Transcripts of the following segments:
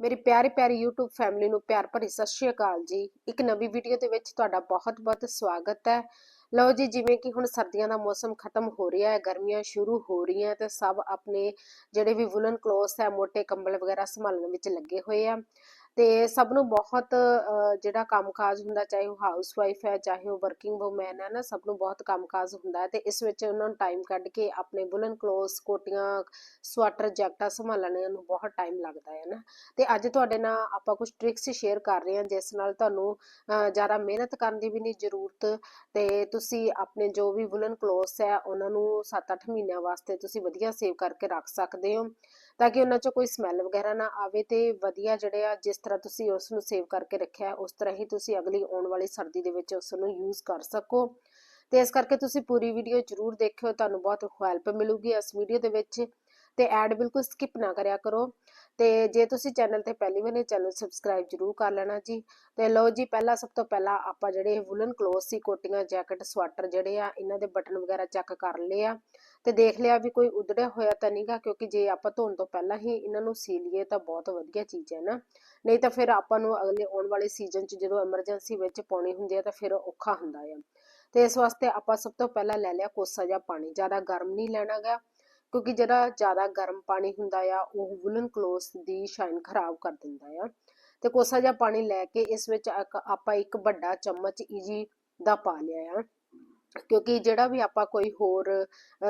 ਮੇਰੀ ਪਿਆਰੀ ਪਿਆਰੀ YouTube ਫੈਮਿਲੀ ਨੂੰ ਪਿਆਰ ਭਰੀ ਸਤਿ ਸ਼੍ਰੀ ਅਕਾਲ ਜੀ। ਇੱਕ ਨਵੀਂ ਵੀਡੀਓ ਦੇ ਵਿੱਚ ਤੁਹਾਡਾ ਬਹੁਤ-ਬਹੁਤ ਸਵਾਗਤ ਹੈ। ਲਓ ਜੀ, ਜਿਵੇਂ ਕਿ ਹੁਣ ਸਰਦੀਆਂ ਦਾ ਮੌਸਮ ਖਤਮ ਹੋ ਰਿਹਾ ਹੈ, ਗਰਮੀਆਂ ਸ਼ੁਰੂ ਹੋ ਰਹੀਆਂ ਤੇ ਸਭ ਆਪਣੇ ਜਿਹੜੇ ਵੀ ਵੁਲਨ ਕਲੋਥਸ ਹੈ ਮੋٹے ਕੰਬਲ ਵਗੈਰਾ ਸੰਭਾਲਣ ਵਿੱਚ ਲੱਗੇ ਹੋਏ ਆ। ਤੇ ਸਭ ਨੂੰ ਬਹੁਤ ਅਹ, ਜਿਹੜਾ ਕੰਮਕਾਜ ਹੁੰਦਾ ਚਾਹੇ ਉਹ ਹਾਊਸ ਵਾਈਫ ਹੈ ਚਾਹੇ ਉਹ ਵਰਕਿੰਗ ਵੂਮੈਨ ਹੈ ਨਾ ਸਭ ਨੂੰ ਬਹੁਤ ਕੰਮਕਾਜ ਹੁੰਦਾ ਹੈ ਤੇ ਇਸ ਵਿੱਚ ਉਹਨਾਂ ਨੂੰ ਟਾਈਮ ਕੱਢ ਕੇ ਆਪਣੇ ਵੂਲਨ ਕਲੋਥਸ ਕੋਟੀਆਂ ਸਵਾਟਰ ਜੈਕਟਾਂ ਸੰਭਾਲਣ ਨੂੰ ਬਹੁਤ ਟਾਈਮ ਲੱਗਦਾ ਹੈ ਨਾ। ਤੇ ਅੱਜ ਤੁਹਾਡੇ ਨਾਲ ਆਪਾਂ ਕੁਝ ਟ੍ਰਿਕਸ ਸ਼ੇਅਰ ਕਰ ਰਹੇ ਹਾਂ ਜਿਸ ਨਾਲ ਤੁਹਾਨੂੰ ਅਹ, ਜ਼ਿਆਦਾ ਮਿਹਨਤ ਕਰਨ ਦੀ ਵੀ ਨਹੀਂ ਜ਼ਰੂਰਤ ਤੇ ਤੁਸੀਂ ਆਪਣੇ ਜੋ ਵੀ ਵੂਲਨ ਕਲੋਥਸ ਹੈ ਉਹਨਾਂ ਨੂੰ 7-8 ਮਹੀਨਿਆਂ ਵਾਸਤੇ ਤੁਸੀਂ ਵਧੀਆ ਸੇਵ ਕਰਕੇ ਰੱਖ ਸਕਦੇ ਹੋ। ਤਾਂ ਕਿ ਉਹਨਾਂ 'ਚੋਂ ਕੋਈ ਸਮੈਲ ਵਗੈਰਾ ਨਾ ਆਵੇ ਤੇ ਵਧੀਆ ਜਿਹੜੇ ਆ, ਜਿਸ ਤਰ੍ਹਾਂ ਤੁਸੀਂ ਉਸ ਨੂੰ ਸੇਵ ਕਰਕੇ ਰੱਖਿਆ, ਉਸ ਤਰ੍ਹਾਂ ਹੀ ਤੁਸੀਂ ਅਗਲੀ ਆਉਣ ਵਾਲੀ ਸਰਦੀ ਦੇ ਵਿੱਚ ਉਸ ਨੂੰ ਯੂਜ਼ ਕਰ ਸਕੋ। ਤੇ ਇਸ ਕਰਕੇ ਤੁਸੀਂ ਪੂਰੀ ਵੀਡੀਓ ਜ਼ਰੂਰ ਦੇਖਿਓ, ਤੁਹਾਨੂੰ ਬਹੁਤ ਹੈਲਪ ਮਿਲੂਗੀ ਇਸ ਵੀਡੀਓ ਦੇ ਵਿੱਚ। ਤੇ ਐਡ ਬਿਲਕੁਲ ਸਕਿਪ ਨਾ ਕਰਿਆ ਕਰੋ। ਤੇ ਜੇ ਤੁਸੀਂ ਚੈਨਲ ਤੇ ਪਹਿਲੀ ਵਾਰ ਨੇ ਚੈਨਲ ਸਬਸਕ੍ਰਾਈਬ ਜ਼ਰੂਰ ਕਰ ਲੈਣਾ ਜੀ। ਤੇ ਲਓ ਜੀ, ਪਹਿਲਾਂ ਸਭ ਤੋਂ ਪਹਿਲਾਂ ਆਪਾਂ ਜਿਹੜੇ ਵੂਲਨ ਕਲੋਥ ਸੀ, ਕੋਟੀਆਂ ਜੈਕਟ ਸਵਾਟਰ ਜਿਹੜੇ ਆ, ਇਹਨਾਂ ਦੇ ਬਟਨ ਵਗੈਰਾ ਚੈੱਕ ਕਰ ਲਏ ਆ। ਤੇ ਦੇਖ ਲਿਆ ਵੀ ਕੋਈ ਉਧੜਿਆ ਹੋਇਆ ਤਾਂ ਨਹੀਂਗਾ ਕਿਉਂਕਿ ਜੇ ਆਪਾਂ ਧੋਣ ਤੋਂ ਪਹਿਲਾਂ ਹੀ ਇਹਨਾਂ ਨੂੰ ਸੀ ਲਈਏ ਤਾਂ ਬਹੁਤ ਵਧੀਆ ਚੀਜ਼ ਹੈ ਨਾ। ਨਹੀਂ ਤਾਂ ਫਿਰ ਆਪਾਂ ਨੂੰ ਅਗਲੇ ਆਉਣ ਵਾਲੇ ਸੀਜ਼ਨ 'ਚ ਜਦੋਂ ਐਮਰਜੈਂਸੀ ਵਿੱਚ ਪਾਉਣੀ ਹੁੰਦੀ ਹੈ ਤਾਂ ਫਿਰ ਔਖਾ ਹੁੰਦਾ ਹੈ ਤੇ ਇਸ ਵਾਸਤੇ ਆਪਾਂ ਸਭ ਤੋਂ ਪਹਿਲਾਂ ਲੈ ਲਿਆ ਕੋਸਾ ਜਿਹਾ ਪਾਣੀ, ਜ਼ਿਆਦਾ ਗਰਮ ਨਹੀਂ ਲੈਣਾ ਗਾ ਕਿਉਂਕਿ ਜਿਹੜਾ ਜ਼ਿਆਦਾ ਗਰਮ ਪਾਣੀ ਹੁੰਦਾ ਆ, ਉਹ ਵੂਲਨ ਕਲੋਥਸ ਦੀ ਸ਼ਾਈਨ ਖਰਾਬ ਕਰ ਦਿੰਦਾ ਆ। ਤੇ ਕੋਸਾ ਜਿਹਾ ਪਾਣੀ ਲੈ ਕੇ ਇਸ ਵਿੱਚ ਆਪਾਂ ਇੱਕ ਵੱਡਾ ਚਮਚ ਈਜੀ ਦਾ ਪਾ ਲਿਆ ਆ। ਕਿਉਂਕਿ ਜਿਹੜਾ ਵੀ ਆਪਾਂ ਕੋਈ ਹੋਰ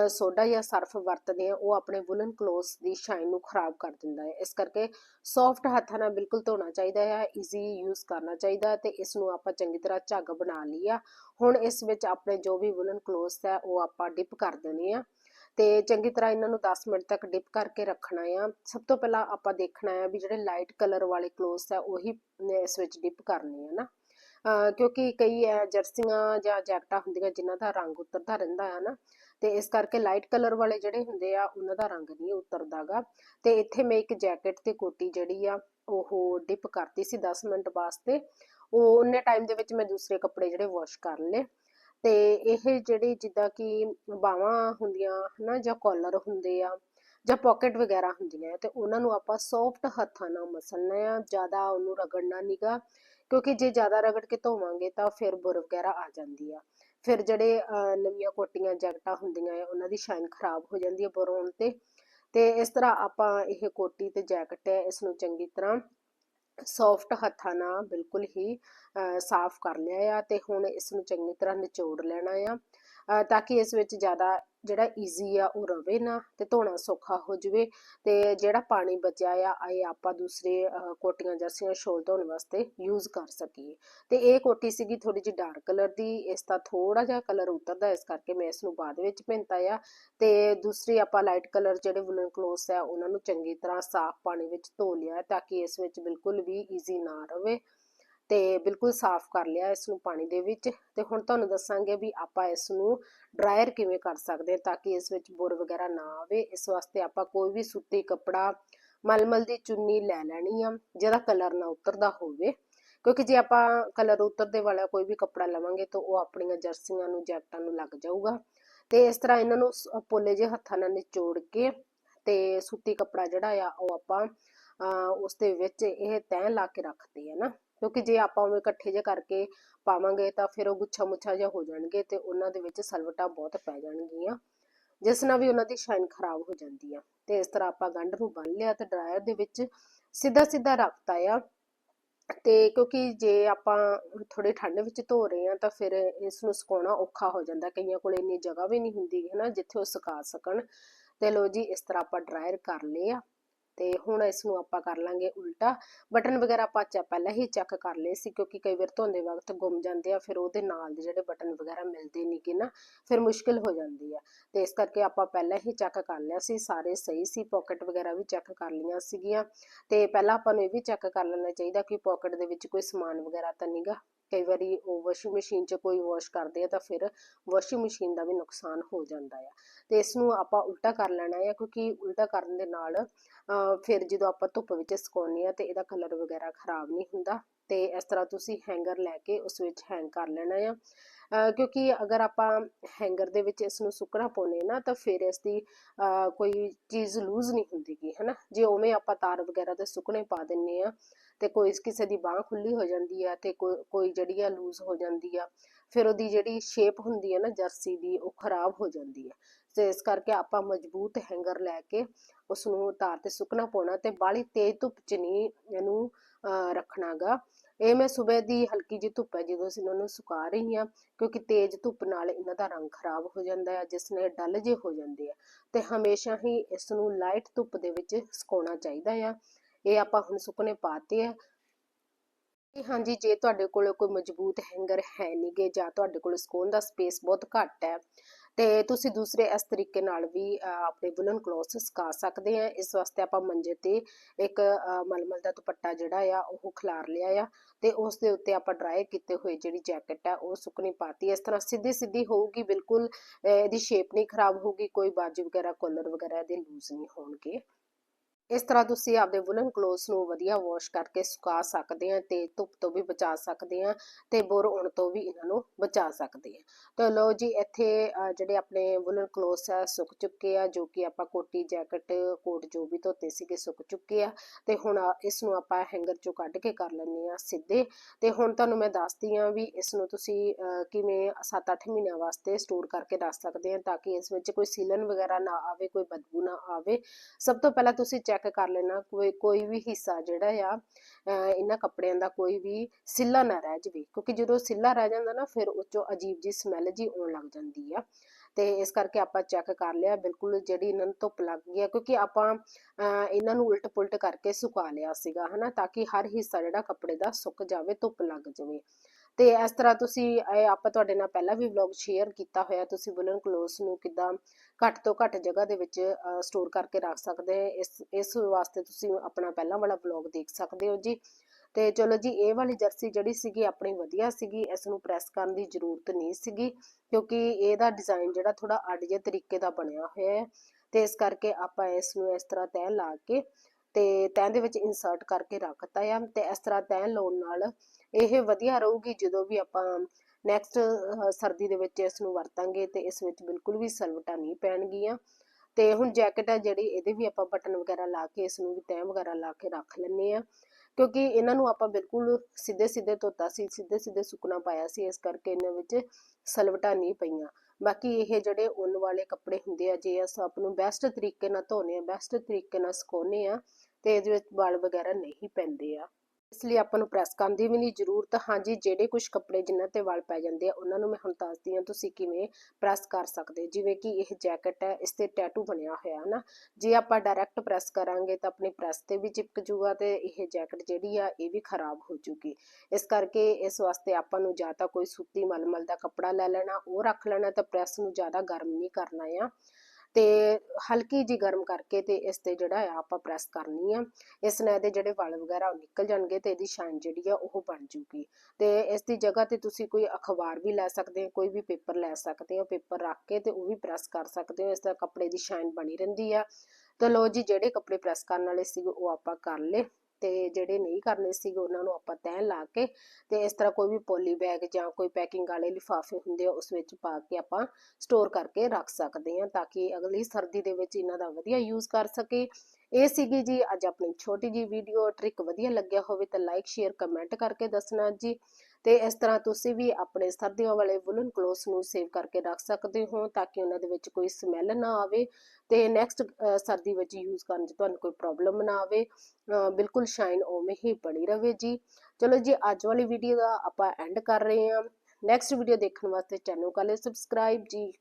ਸੋਡਾ ਜਾਂ ਸਰਫ ਵਰਤਦੇ ਆ, ਉਹ ਆਪਣੇ ਵੂਲਨ ਕਲੋਥਸ ਦੀ ਸ਼ਾਈਨ ਨੂੰ ਖਰਾਬ ਕਰ ਦਿੰਦਾ ਹੈ ਇਸ ਕਰਕੇ ਸੌਫਟ ਹੱਥਾਂ ਨਾਲ ਬਿਲਕੁਲ ਧੋਣਾ ਚਾਹੀਦਾ ਹੈ ਈਜ਼ੀ ਯੂਜ਼ ਕਰਨਾ ਚਾਹੀਦਾ ਤੇ ਇਸ ਨੂੰ ਆਪਾਂ ਚੰਗੀ ਤਰ੍ਹਾਂ ਝੱਗ ਬਣਾ ਲਈ ਆ। ਹੁਣ ਇਸ ਵਿੱਚ ਆਪਣੇ ਜੋ ਵੀ ਵੂਲਨ ਕਲੋਥਸ ਹੈ ਉਹ ਆਪਾਂ ਡਿਪ ਕਰ ਦੇਣੇ ਆ। ਤੇ ਚੰਗੀ ਤਰ੍ਹਾਂ ਇਹਨਾਂ ਨੂੰ 10 ਮਿੰਟ ਤੱਕ ਡਿਪ ਕਰਕੇ ਰੱਖਣਾ ਆ। ਸਭ ਤੋਂ ਪਹਿਲਾਂ ਆਪਾਂ ਦੇਖਣਾ ਆ ਵੀ ਜਿਹੜੇ ਲਾਈਟ ਕਲਰ ਵਾਲੇ ਕਲੋਥਸ ਆ, ਉਹੀ ਇਸ ਵਿੱਚ ਡਿਪ ਕਰਨੇ ਆ ਨਾ। ਕਿਉਂਕਿ ਕਈ ਜਰਸੀਆਂ ਜਾਂ ਜੈਕਟਾਂ ਹੁੰਦੀਆਂ ਜਿਨ੍ਹਾਂ ਦਾ ਰੰਗ ਉਤਰਦਾ ਰਹਿੰਦਾ ਹੈ ਨਾ, ਤੇ ਇਸ ਕਰਕੇ ਲਾਈਟ ਕਲਰ ਵਾਲੇ ਜਿਹੜੇ ਹੁੰਦੇ ਆ, ਉਹਨਾਂ ਦਾ ਰੰਗ ਨਹੀਂ ਉਤਰਦਾਗਾ। ਤੇ ਇੱਥੇ ਮੈਂ ਇੱਕ ਜੈਕਟ ਤੇ ਕੋਟੀ ਜਿਹੜੀ ਆ, ਉਹ ਡਿਪ ਕਰਤੀ ਸੀ 10 ਮਿੰਟ ਵਾਸਤੇ। ਉਹ ਉਹਨੇ ਟਾਈਮ ਦੇ ਵਿੱਚ ਮੈਂ ਦੂਸਰੇ ਕੱਪੜੇ ਜਿਹੜੇ ਵਾਸ਼ ਕਰ ਲਏ। ਤੇ ਇਹ ਜਿਹੜੀ ਜਿੱਦਾਂ ਕਿ ਬਾਹਾਂ ਹੁੰਦੀਆਂ ਹਨਾ ਜਾਂ ਕਾਲਰ ਹੁੰਦੇ ਆ ਜਾਂ ਪਾਕਟ ਵਗੈਰਾ ਹੁੰਦੀਆਂ ਤੇ ਉਹਨਾਂ ਨੂੰ ਆਪਾਂ ਸੌਫਟ ਹੱਥਾਂ ਨਾਲ ਮਸਲਣਾ ਆ, ਜ਼ਿਆਦਾ ਉਹਨੂੰ ਰਗੜਨਾ ਨਹੀਂਗਾ ਕਿਉਂਕਿ ਜੇ ਜ਼ਿਆਦਾ ਰਗੜ ਕੇ ਧੋਵਾਂਗੇ ਤਾਂ ਫਿਰ ਬੁਰ ਵਗੈਰਾ ਆ ਜਾਂਦੀ ਆ। ਫਿਰ ਜਿਹੜੇ ਨਵੀਆਂ ਕੋਟੀਆਂ ਜੈਕਟਾਂ ਹੁੰਦੀਆਂ ਆ, ਉਹਨਾਂ ਦੀ ਸ਼ਾਈਨ ਖਰਾਬ ਹੋ ਜਾਂਦੀ ਹੈ ਬੁਰ ਹੋਣ ਤੇ। ਤੇ ਇਸ ਤਰ੍ਹਾਂ ਆਪਾਂ ਇਹ ਕੋਟੀ ਤੇ ਜੈਕਟ ਹੈ ਇਸ ਨੂੰ ਚੰਗੀ ਤਰ੍ਹਾਂ ਸੌਫਟ ਹੱਥਾਂ ਨਾਲ ਬਿਲਕੁਲ ਹੀ ਸਾਫ਼ ਕਰ ਲਿਆ ਆ ਤੇ ਹੁਣ ਇਸ ਨੂੰ ਚੰਗੀ ਤਰ੍ਹਾਂ ਨਿਚੋੜ ਲੈਣਾ ਆ ਤਾਂ ਕਿ ਇਸ ਵਿੱਚ ਜ਼ਿਆਦਾ ਜਿਹੜਾ ਈਜ਼ੀ ਆ ਉਹ ਰਵੇ ਨਾ ਤੇ ਧੋਣਾ ਸੌਖਾ ਹੋ ਜਾਵੇ ਤੇ ਜਿਹੜਾ ਪਾਣੀ ਬਚਿਆ ਆ, ਇਹ ਆਪਾਂ ਦੂਸਰੇ ਕੋਟੀਆਂ ਜਰਸੀਆਂ ਸ਼ੋਲ ਧੋਣ ਵਾਸਤੇ ਯੂਜ਼ ਕਰ ਸਕੀਏ। ਤੇ ਇਹ ਕੋਟੀ ਸੀਗੀ ਥੋੜੀ ਜਿਹੀ ਡਾਰਕ ਕਲਰ ਦੀ, ਇਸ ਦਾ ਥੋੜਾ ਜਿਹਾ ਕਲਰ ਉਤਰਦਾ, ਇਸ ਕਰਕੇ ਮੈਂ ਇਸ ਨੂੰ ਬਾਅਦ ਵਿੱਚ ਭਿੰਤਾ ਆ। ਤੇ ਦੂਸਰੀ ਆਪਾਂ ਲਾਈਟ ਕਲਰ ਜਿਹੜੇ ਵੁਲਨ ਕਲੋਥਸ ਆ, ਉਹਨਾਂ ਨੂੰ ਚੰਗੀ ਤਰ੍ਹਾਂ ਸਾਫ਼ ਪਾਣੀ ਵਿੱਚ ਧੋ ਲਿਆ ਤਾਂ ਕਿ ਇਸ ਵਿੱਚ ਬਿਲਕੁਲ ਵੀ ਈਜ਼ੀ ਨਾ ਰਵੇ। ਤੇ ਬਿਲਕੁਲ ਸਾਫ਼ ਕਰ ਲਿਆ ਇਸ ਨੂੰ ਪਾਣੀ ਦੇ ਵਿੱਚ। ਤੇ ਹੁਣ ਤੁਹਾਨੂੰ ਦੱਸਾਂਗੇ ਵੀ ਆਪਾਂ ਇਸ ਨੂੰ ਡਰਾਇਰ ਕਿਵੇਂ ਕਰ ਸਕਦੇ ਹਾਂ ਤਾਂ ਕਿ ਇਸ ਵਿੱਚ ਬੁਰ ਵਗੈਰਾ ਨਾ ਆਵੇ। ਇਸ ਵਾਸਤੇ ਆਪਾਂ ਕੋਈ ਵੀ ਸੁੱਤੀ ਕੱਪੜਾ ਮਲਮਲ ਦੀ ਚੁੰਨੀ ਲੈ ਲੈਣੀ ਆ ਜਿਹਦਾ ਕਲਰ ਨਾ ਉਤਰਦਾ ਹੋਵੇ। ਕਿਉਂਕਿ ਜੇ ਆਪਾਂ ਕਲਰ ਉਤਰਦੇ ਵਾਲਾ ਕੋਈ ਵੀ ਕੱਪੜਾ ਲਵਾਂਗੇ ਤਾਂ ਉਹ ਆਪਣੀਆਂ ਜਰਸੀਆਂ ਨੂੰ ਜੈਕਟਾਂ ਨੂੰ ਲੱਗ ਜਾਊਗਾ। ਤੇ ਇਸ ਤਰ੍ਹਾਂ ਇਹਨਾਂ ਨੂੰ ਪੋਲੇ ਜਿਹੇ ਹੱਥਾਂ ਨਾਲ ਨਿਚੋੜ ਕੇ ਤੇ ਸੁੱਤੀ ਕੱਪੜਾ ਜਿਹੜਾ ਆ ਉਹ ਆਪਾਂ ਅਹ, ਉਸ ਦੇ ਵਿੱਚ ਇਹ ਤੈਅ ਲਾ ਕੇ ਰੱਖਦੇ ਆ ਨਾ। ਕਿਉਂਕਿ ਜੇ ਆਪਾਂ ਉਹ ਇਕੱਠੇ ਜੇ ਕਰਕੇ ਪਾਵਾਂਗੇ ਤਾਂ ਫਿਰ ਉਹ ਗੁੱਛਾ ਮੁੱਛਾ ਜਿਹਾ ਹੋ ਜਾਣਗੇ ਤੇ ਉਹਨਾਂ ਦੇ ਵਿੱਚ ਸਲਵਟਾਂ ਬਹੁਤ ਪੈ ਜਾਣਗੀਆਂ, ਜਿਸ ਨਾਲ ਵੀ ਉਹਨਾਂ ਦੀ ਸ਼ਾਈਨ ਖਰਾਬ ਹੋ ਜਾਂਦੀ ਆ। ਤੇ ਇਸ ਤਰ੍ਹਾਂ ਆਪਾਂ ਗੰਢ ਨੂੰ ਬੰਨ ਲਿਆ ਤੇ ਡਰਾਇਰ ਦੇ ਵਿੱਚ ਸਿੱਧਾ ਸਿੱਧਾ ਰੱਖਤਾ ਆ। ਤੇ ਕਿਉਂਕਿ ਜੇ ਆਪਾਂ ਥੋੜੀ ਠੰਡ ਵਿੱਚ ਧੋ ਰਹੇ ਆ ਤਾਂ ਫਿਰ ਇਸ ਨੂੰ ਸੁਕਾਉਣਾ ਔਖਾ ਹੋ ਜਾਂਦਾ। ਕਈਆਂ ਕੋਲ ਇੰਨੀ ਜਗ੍ਹਾ ਵੀ ਨਹੀਂ ਹੁੰਦੀ ਹੈ ਨਾ ਜਿੱਥੇ ਉਹ ਸੁਕਾ ਸਕਣ। ਤੇ ਲੋ ਜੀ, ਇਸ ਤਰ੍ਹਾਂ ਆਪਾਂ ਡਰਾਇਰ ਕਰ ਲਏ ਆ। ਤੇ ਹੁਣ ਇਸ ਨੂੰ ਆਪਾਂ ਕਰ ਲਾਂਗੇ ਉਲਟਾ। ਬਟਨ ਵਗੈਰਾ ਆਪਾਂ ਚਾ, ਪਹਿਲਾਂ ਹੀ ਚੈੱਕ ਕਰ ਲਏ ਸੀ, ਕਿਉਂਕਿ ਕਈ ਵਾਰ ਧੋਂਦੇ ਵਕਤ ਗੁੰਮ ਜਾਂਦੇ ਆ, ਫਿਰ ਉਹਦੇ ਨਾਲ ਦੇ ਜਿਹੜੇ ਬਟਨ ਵਗੈਰਾ ਮਿਲਦੇ ਨਹੀਂ ਕਿ ਨਾ, ਫਿਰ ਮੁਸ਼ਕਿਲ ਹੋ ਜਾਂਦੀ ਆ। ਤੇ ਇਸ ਕਰਕੇ ਆਪਾਂ ਪਹਿਲਾਂ ਹੀ ਚੈੱਕ ਕਰ ਲਿਆ ਸੀ, ਸਾਰੇ ਸਹੀ ਸੀ, ਪਾਕਟ ਵਗੈਰਾ ਵੀ ਚੈੱਕ ਕਰ ਲਈਆਂ ਸੀਗੀਆਂ। ਤੇ ਪਹਿਲਾਂ ਆਪਾਂ ਨੂੰ ਇਹ ਵੀ ਚੈੱਕ ਕਰ ਲੈਣਾ ਚਾਹੀਦਾ ਕਿ ਪਾਕਟ ਦੇ ਵਿੱਚ ਕੋਈ ਸਮਾਨ ਵਗੈਰਾ ਤਾਂ ਨਹੀਂਗਾ ਕਈ ਵਾਰੀ ਵਾਸ਼ਿੰਗ ਮਸ਼ੀਨ 'ਚ ਕੋਈ ਵਾਸ਼ ਕਰਦੇ ਆ ਤਾਂ ਫਿਰ ਵਾਸ਼ਿੰਗ ਮਸ਼ੀਨ ਦਾ ਵੀ ਨੁਕਸਾਨ ਹੋ ਜਾਂਦਾ ਆ। ਤੇ ਇਸ ਨੂੰ ਆਪਾਂ ਉਲਟਾ ਕਰ ਲੈਣਾ ਹੈ ਕਿਉਂਕਿ ਉਲਟਾ ਕਰਨ ਦੇ ਨਾਲ ਫਿਰ ਜਦੋਂ ਆਪਾਂ ਧੁੱਪ ਵਿੱਚ ਸੁਕਾਉਂਦੇ ਆ ਤੇ ਇਹਦਾ ਕਲਰ ਵਗੈਰਾ ਖਰਾਬ ਨਹੀਂ ਹੁੰਦਾ ਤੇ ਇਸ ਤਰ੍ਹਾਂ ਤੁਸੀਂ ਹੈਂਗਰ ਲੈ ਕੇ ਉਸ ਵਿੱਚ ਹੈਂਗ ਕਰ ਲੈਣਾ ਆ। ਕਿਉਂਕਿ ਅਗਰ ਆਪਾਂ ਹੈਂਗਰ ਦੇ ਵਿੱਚ ਇਸ ਨੂੰ ਸੁੱਕਣਾ ਪਾਉਂਦੇ ਨਾ ਤਾਂ ਫਿਰ ਇਸ ਦੀ, ਅਹ ਕੋਈ ਚੀਜ਼ ਲੂਜ਼ ਨਹੀਂ ਹੁੰਦੀਗੀ ਹਨਾ? ਜੇ ਉਵੇਂ ਆਪਾਂ ਤਾਰ ਵਗੈਰਾ ਤੇ ਸੁੱਕਣੇ ਪਾ ਦਿੰਨੇ ਆ ਤੇ ਕੋਈ ਕਿਸੇ ਦੀ ਬਾਹ ਖੁੱਲੀ ਹੋ ਜਾਂਦੀ ਆ ਤੇ ਕੋਈ ਜਿਹੜੀ ਆ ਲੂਜ਼ ਹੋ ਜਾਂਦੀ ਆ, ਫਿਰ ਉਹਦੀ ਜਿਹੜੀ ਸ਼ੇਪ ਹੁੰਦੀ ਹੈ ਨਾ ਜਰਸੀ ਦੀ, ਉਹ ਖਰਾਬ ਹੋ ਜਾਂਦੀ ਹੈ ਤੇ ਇਸ ਕਰਕੇ ਆਪਾਂ ਮਜ਼ਬੂਤ ਹੈਂਗਰ ਲੈ ਕੇ ਉਸ ਨੂੰ ਤਾਰ ਤੇ ਸੁੱਕਣਾ ਪਾਉਣਾ ਤੇ ਬਾਲੀ ਤੇਜ਼ ਧੁੱਪ 'ਚ ਨਹੀਂ ਇਹਨੂੰ ਰੱਖਣਾਗਾ। ਇਹ ਮੈਂ ਸਵੇਰ ਦੀ ਹਲਕੀ ਜਿਹੀ ਧੁੱਪ ਹੈ, ਜਦੋਂ ਅਸੀਂ ਇਹਨਾਂ ਨੂੰ ਸੁਕਾ ਰਹੀ ਹਾਂ, ਕਿਉਂਕਿ ਤੇਜ਼ ਧੁੱਪ ਨਾਲ ਇਹਨਾਂ ਦਾ ਰੰਗ ਖਰਾਬ ਹੋ ਜਾਂਦਾ ਹੈ ਜਿਸ ਨਾਲ ਡਲ ਜੇ ਹੋ ਜਾਂਦੇ ਆ। ਤੇ ਹਮੇਸ਼ਾ ਹੀ ਇਸ ਨੂੰ ਲਾਈਟ ਧੁੱਪ ਦੇ ਵਿੱਚ ਸੁਕਾਉਣਾ ਚਾਹੀਦਾ ਆ। ਇਹ ਆਪਾਂ ਹੁਣ ਸੁੱਕਣੇ ਪਾਤੇ ਆ। ਹਾਂਜੀ, ਜੇ ਤੁਹਾਡੇ ਕੋਲ ਕੋਈ ਮਜ਼ਬੂਤ ਹੈਂਗਰ ਹੈ ਨਹੀਂਗੇ ਜਾਂ ਤੁਹਾਡੇ ਕੋਲ ਸੁਕਾਉਣ ਦਾ ਸਪੇਸ ਬਹੁਤ ਘੱਟ ਹੈ, ਤੇ ਤੁਸੀਂ ਦੂਸਰੇ ਇਸ ਤਰੀਕੇ ਨਾਲ ਵੀ ਆਪਣੇ ਵੁਲਨ ਕਲੋਥਸ ਸੁਕਾ ਸਕਦੇ ਆ। ਇਸ ਵਾਸਤੇ ਆਪਾਂ ਮੰਜੇ ਤੇ ਇੱਕ ਮਲਮਲ ਦਾ ਦੁਪੱਟਾ ਜਿਹੜਾ ਆ, ਉਹ ਖਿਲਾਰ ਲਿਆ ਆ ਤੇ ਉਸ ਦੇ ਉੱਤੇ ਆਪਾਂ ਡਰਾਈ ਕੀਤੇ ਹੋਏ ਜਿਹੜੀ ਜੈਕਟ ਆ, ਉਹ ਸੁੱਕਣੀ ਪਾਤੀ ਇਸ ਤਰ੍ਹਾਂ ਸਿੱਧੀ ਸਿੱਧੀ ਹੋਊਗੀ, ਬਿਲਕੁਲ ਇਹਦੀ ਸ਼ੇਪ ਨਹੀਂ ਖਰਾਬ ਹੋਊਗੀ, ਕੋਈ ਬਾਜੂ ਵਗੈਰਾ ਕੋਲਰ ਵਗੈਰਾ ਇਹਦੇ ਲੂਜ਼ ਨਹੀਂ ਹੋਣਗੇ। ਇਸ ਤਰ੍ਹਾਂ ਤੁਸੀਂ ਆਪਦੇ ਵੁਲਨ ਕਲੋਥਸ ਨੂੰ ਵਧੀਆ ਵਾਸ਼ ਕਰਕੇ ਸੁਕਾ ਸਕਦੇ ਆ ਤੇ ਧੁੱਪ ਤੋਂ ਵੀ ਬਚਾ ਸਕਦੇ ਆ ਤੇ ਬੁਰ ਹੋਣ ਤੋਂ ਵੀ ਇਹਨਾਂ ਨੂੰ ਬਚਾ ਸਕਦੇ ਆ। ਤਾਂ ਲਓ ਜੀ, ਇੱਥੇ ਜਿਹੜੇ ਆਪਣੇ ਵੁਲਨ ਕਲੋਥਸ ਆ, ਸੁੱਕ ਚੁੱਕੇ ਆ, ਜੋ ਕਿ ਆਪਾਂ ਕੋਟੀ, ਜੈਕਟ, ਕੋਟ ਜੋ ਵੀ ਧੋਤੇ ਸੀਗੇ ਸੁੱਕ ਚੁੱਕੇ ਆ। ਤੇ ਹੁਣ ਇਸ ਨੂੰ ਆਪਾਂ ਹੈਂਗਰ ਚੋਂ ਕੱਢ ਕੇ ਕਰ ਲੈਣੇ ਆ ਸਿੱਧੇ। ਤੇ ਹੁਣ ਤੁਹਾਨੂੰ ਮੈਂ ਦੱਸਦੀ ਆ ਵੀ ਇਸ ਨੂੰ ਤੁਸੀਂ ਕਿਵੇਂ 7-8 ਮਹੀਨਿਆਂ ਵਾਸਤੇ ਸਟੋਰ ਕਰਕੇ ਰੱਖ ਸਕਦੇ ਆ ਤਾਂ ਕਿ ਇਸ ਵਿੱਚ ਕੋਈ ਸੀਲਨ ਵਗੈਰਾ ਨਾ ਆਵੇ, ਕੋਈ ਬਦਬੂ ਨਾ ਆਵੇ। ਸਭ ਤੋਂ ਪਹਿਲਾਂ ਤੁਸੀਂ ਚੈੱਕ ਕਰ ਲੈਣਾ, ਕੋਈ ਕੋਈ ਵੀ ਹਿੱਸਾ ਜਿਹੜਾ ਆ ਇਹਨਾਂ ਕੱਪੜਿਆਂ ਦਾ ਕੋਈ ਵੀ ਸਿੱਲਾ ਨਾ ਰਹਿ ਜਾਵੇ। ਕਿਉਂਕਿ ਜਦੋਂ ਸਿੱਲਾ ਰਹਿ ਜਾਂਦਾ ਨਾ, ਫਿਰ ਉਹ ਚੋਂ ਅਜੀਬ ਜੀ ਸਮੈਲ ਜੀ ਆਉਣ ਲੱਗ ਜਾਂਦੀ ਆ। ਤੇ ਇਸ ਕਰਕੇ ਆਪਾਂ ਚੈੱਕ ਕਰ ਲਿਆ, ਬਿਲਕੁਲ ਜਿਹੜੀ ਇਹਨਾਂ ਨੂੰ ਧੁੱਪ ਲੱਗ ਗਈ ਕਿਉਂਕਿ ਆਪਾਂ ਇਹਨਾਂ ਨੂੰ ਉਲਟ ਪੁਲਟ ਕਰਕੇ ਸੁਕਾ ਲਿਆ ਸੀਗਾ, ਹਨਾ, ਤਾਂ ਕਿ ਹਰ ਹਿੱਸਾ ਜਿਹੜਾ ਕੱਪੜੇ ਦਾ ਸੁੱਕ ਜਾਵੇ, ਧੁੱਪ ਲੱਗ ਜਾਵੇ। ਤੇ ਇਸ ਤਰ੍ਹਾਂ ਤੁਸੀਂ ਆਪਾਂ ਤੁਹਾਡੇ ਨਾਲ ਪਹਿਲਾਂ ਵੀ ਵਲੌਗ ਸ਼ੇਅਰ ਕੀਤਾ ਹੋਇਆ, ਤੁਸੀਂ ਵੁਲਨ ਕਲੋਥਸ ਨੂੰ ਕਿੱਦਾਂ ਘੱਟ ਤੋਂ ਘੱਟ ਜਗ੍ਹਾ ਦੇ ਵਿੱਚ ਸਟੋਰ ਕਰਕੇ ਰੱਖ ਸਕਦੇ ਹੋ, ਇਸ ਇਸ ਵਾਸਤੇ ਤੁਸੀਂ ਆਪਣਾ ਪਹਿਲਾਂ ਵਾਲਾ ਵਲੌਗ ਦੇਖ ਸਕਦੇ ਹੋ ਜੀ। ਤੇ ਚਲੋ ਜੀ, ਇਹ ਵਾਲੀ ਜਰਸੀ ਜਿਹੜੀ ਸੀਗੀ, ਆਪਣੀ ਵਧੀਆ ਸੀਗੀ, ਇਸ ਨੂੰ ਪ੍ਰੈਸ ਕਰਨ ਦੀ ਜ਼ਰੂਰਤ ਨਹੀਂ ਸੀਗੀ, ਕਿਉਂਕਿ ਇਹਦਾ ਡਿਜ਼ਾਈਨ ਜਿਹੜਾ ਥੋੜਾ ਅੱਡ ਜਿਹੇ ਤਰੀਕੇ ਦਾ ਬਣਿਆ ਹੋਇਆ ਹੈ। ਤੇ ਇਸ ਕਰਕੇ ਆਪਾਂ ਇਸ ਨੂੰ ਇਸ ਤਰ੍ਹਾਂ ਤੈਅ ਲਾ ਕੇ ਤੇ ਤੈਅ ਦੇ ਵਿੱਚ ਇਨਸਰਟ ਕਰਕੇ ਰੱਖਤਾ ਆ ਤੇ ਇਸ ਤਰ੍ਹਾਂ ਤੈਅ ਲਾਉਣ ਨਾਲ ਇਹ ਵਧੀਆ ਰਹੂਗੀ ਜਦੋਂ ਵੀ ਆਪਾਂ ਨੈਕਸਟ ਸਰਦੀ ਦੇ ਵਿੱਚ ਇਸ ਨੂੰ ਵਰਤਾਂਗੇ ਤੇ ਇਸ ਵਿੱਚ ਬਿਲਕੁਲ ਵੀ ਸਲਵਟਾਂ ਨਹੀਂ ਪੈਣਗੀਆਂ। ਤੇ ਹੁਣ ਜੈਕਟ ਆ ਜਿਹੜੀ ਇਹਦੇ ਵੀ ਆਪਾਂ ਬਟਨ ਵਗੈਰਾ ਲਾ ਕੇ ਇਸ ਨੂੰ ਵੀ ਤੈਅ ਵਗੈਰਾ ਲਾ ਕੇ ਰੱਖ ਲੈਂਦੇ ਆ। ਕਿਉਂਕਿ ਇਹਨਾਂ ਨੂੰ ਆਪਾਂ ਬਿਲਕੁਲ ਸਿੱਧੇ ਸਿੱਧੇ ਧੋਤਾ ਸੀ ਸਿੱਧੇ ਸਿੱਧੇ ਸੁੱਕਣਾ ਪਾਇਆ ਸੀ, ਇਸ ਕਰਕੇ ਇਹਨਾਂ ਵਿੱਚ ਸਲਵਟਾਂ ਨਹੀਂ ਪਈਆਂ। ਬਾਕੀ ਇਹ ਜਿਹੜੇ ਉੱਨ ਵਾਲੇ ਕੱਪੜੇ ਹੁੰਦੇ ਆ, ਜੇ ਅਸੀਂ ਆਪ ਨੂੰ ਬੈਸਟ ਤਰੀਕੇ ਨਾਲ ਧੋਨੇ ਆ ਬੈਸਟ ਤਰੀਕੇ ਨਾਲ ਸੁਕਾਉਨੇ ਆ, ਤੇ ਇਹਦੇ ਵਿੱਚ ਵਾਲ ਵਗੈਰਾ ਨਹੀਂ ਪੈਂਦੇ ਆ। ਇਸ ਲਈ ਆਪਾਂ ਨੂੰ ਪ੍ਰੈਸ ਕਰਨ ਦੀ ਵੀ ਨਹੀਂ ਜ਼ਰੂਰਤ। ਹਾਂਜੀ, ਜਿਹੜੇ ਕੁਝ ਕੱਪੜੇ ਜਿਨ੍ਹਾਂ ਤੇ ਵਾਲ ਪੈ ਜਾਂਦੇ ਆ, ਉਹਨਾਂ ਨੂੰ ਮੈਂ ਹੁਣ ਦੱਸਦੀ ਹਾਂ, ਤੁਸੀਂ ਕਿਵੇਂ ਪ੍ਰੈਸ ਕਰ ਸਕਦੇ ਹੋ। ਜਿਵੇਂ ਕਿ ਇਹ ਜੈਕਟ ਹੈ, ਇਸ ਤੇ ਟੈਟੂ ਬਣਿਆ ਹੋਇਆ ਹੈ ਨਾ ਜੇ ਆਪਾਂ ਡਾਇਰੈਕਟ ਪ੍ਰੈਸ ਕਰਾਂਗੇ ਤਾਂ ਆਪਣੀ ਪ੍ਰੈਸ ਤੇ ਵੀ ਚਿਪਕ ਜੂਗਾ ਤੇ ਇਹ ਜੈਕਟ ਜਿਹੜੀ ਆ, ਇਹ ਵੀ ਖਰਾਬ ਹੋ ਜੂਗੀ। ਇਸ ਕਰਕੇ ਇਸ ਵਾਸਤੇ ਆਪਾਂ ਨੂੰ ਜਾਂ ਤਾਂ ਕੋਈ ਸੂਤੀ ਮਲਮਲ ਦਾ ਕੱਪੜਾ ਲੈ ਲੈਣਾ, ਉਹ ਰੱਖ ਲੈਣਾ ਤਾਂ ਪ੍ਰੈਸ ਨੂੰ ਜ਼ਿਆਦਾ ਗਰਮ ਨਹੀਂ ਕਰਨਾ ਆ। ਤੇ ਹਲਕੀ ਜੀ ਗਰਮ ਕਰਕੇ ਤੇ ਇਸ ਤੇ ਜਿਹੜਾ ਆ ਆਪਾਂ ਪ੍ਰੈਸ ਕਰਨੀ ਆ, ਇਸ ਨਾਲ ਇਹਦੇ ਜਿਹੜੇ ਵਾਲ ਵਗੈਰਾ ਉਹ ਨਿਕਲ ਜਾਣਗੇ ਤੇ ਇਹਦੀ ਸ਼ਾਈਨ ਜਿਹੜੀ ਆ ਉਹ ਬਣ ਜੂਗੀ। ਤੇ ਇਸ ਦੀ ਜਗ੍ਹਾ ਤੇ ਤੁਸੀਂ ਕੋਈ ਅਖਬਾਰ ਵੀ ਲੈ ਸਕਦੇ ਹੋ, ਕੋਈ ਵੀ ਪੇਪਰ ਲੈ ਸਕਦੇ ਹੋ ਪੇਪਰ ਰੱਖ ਕੇ ਤੇ ਉਹ ਵੀ ਪ੍ਰੈਸ ਕਰ ਸਕਦੇ ਹੋ, ਇਸ ਦਾ ਕੱਪੜੇ ਦੀ ਸ਼ਾਈਨ ਬਣੀ ਰਹਿੰਦੀ ਆ। ਤਾਂ ਲੋ ਜੀ, ਜਿਹੜੇ ਕੱਪੜੇ ਪ੍ਰੈਸ ਕਰਨ ਵਾਲੇ ਸੀਗੇ ਉਹ ਆਪਾਂ ਕਰ ਲਏ। ਤੇ ਜਿਹੜੇ ਨਹੀਂ ਕਰਨੇ ਸੀਗੇ ਉਹਨਾਂ ਨੂੰ ਆਪਾਂ ਤੈਅ ਲਾ ਕੇ ਤੇ ਇਸ ਤਰ੍ਹਾਂ ਕੋਈ ਵੀ ਪੋਲੀ ਬੈਗ ਜਾਂ ਕੋਈ ਪੈਕਿੰਗ ਵਾਲੇ ਲਿਫਾਫੇ ਹੁੰਦੇ ਆ, ਉਸ ਵਿੱਚ ਪਾ ਕੇ ਆਪਾਂ ਸਟੋਰ ਕਰਕੇ ਰੱਖ ਸਕਦੇ ਹਾਂ ਤਾਂ ਕਿ ਅਗਲੀ ਸਰਦੀ ਦੇ ਵਿੱਚ ਇਹਨਾਂ ਦਾ ਵਧੀਆ ਯੂਜ਼ ਕਰ ਸਕੇ। ਇਹ ਸੀਗੀ ਜੀ ਅੱਜ ਆਪਣੀ ਛੋਟੀ ਜੀ ਵੀਡੀਓ ਟ੍ਰਿਕ ਵਧੀਆ ਲੱਗਿਆ ਹੋਵੇ ਤਾਂ ਲਾਈਕ ਸ਼ੇਅਰ ਕਮੈਂਟ ਕਰਕੇ ਦੱਸਣਾ ਜੀ। ਤੇ ਇਸ ਤਰ੍ਹਾਂ ਤੁਸੀਂ ਵੀ ਆਪਣੇ ਸਰਦੀਆਂ ਵਾਲੇ ਵੁਲਨ ਕਲੋਥਸ ਨੂੰ ਸੇਵ ਕਰਕੇ ਰੱਖ ਸਕਦੇ ਹੋ ਤਾਂ ਕਿ ਉਹਨਾਂ ਦੇ ਵਿੱਚ ਕੋਈ ਸਮੈਲ ਨਾ ਆਵੇ ਤੇ ਨੈਕਸਟ ਸਰਦੀ ਵਿੱਚ ਯੂਜ਼ ਕਰਨ 'ਚ ਤੁਹਾਨੂੰ ਕੋਈ ਪ੍ਰੋਬਲਮ ਨਾ ਆਵੇ। ਬਿਲਕੁਲ ਸ਼ਾਈਨ ਉਵੇਂ ਹੀ ਬਣੀ ਰਵੇ ਜੀ। ਚਲੋ ਜੀ, ਅੱਜ ਵਾਲੀ ਵੀਡੀਓ ਦਾ ਆਪਾਂ ਐਂਡ ਕਰ ਰਹੇ ਹਾਂ। ਨੈਕਸਟ ਵੀਡੀਓ ਦੇਖਣ ਵਾਸਤੇ ਚੈਨਲ ਕਰ ਲਿਓ ਸਬਸਕ੍ਰਾਈਬ ਜੀ।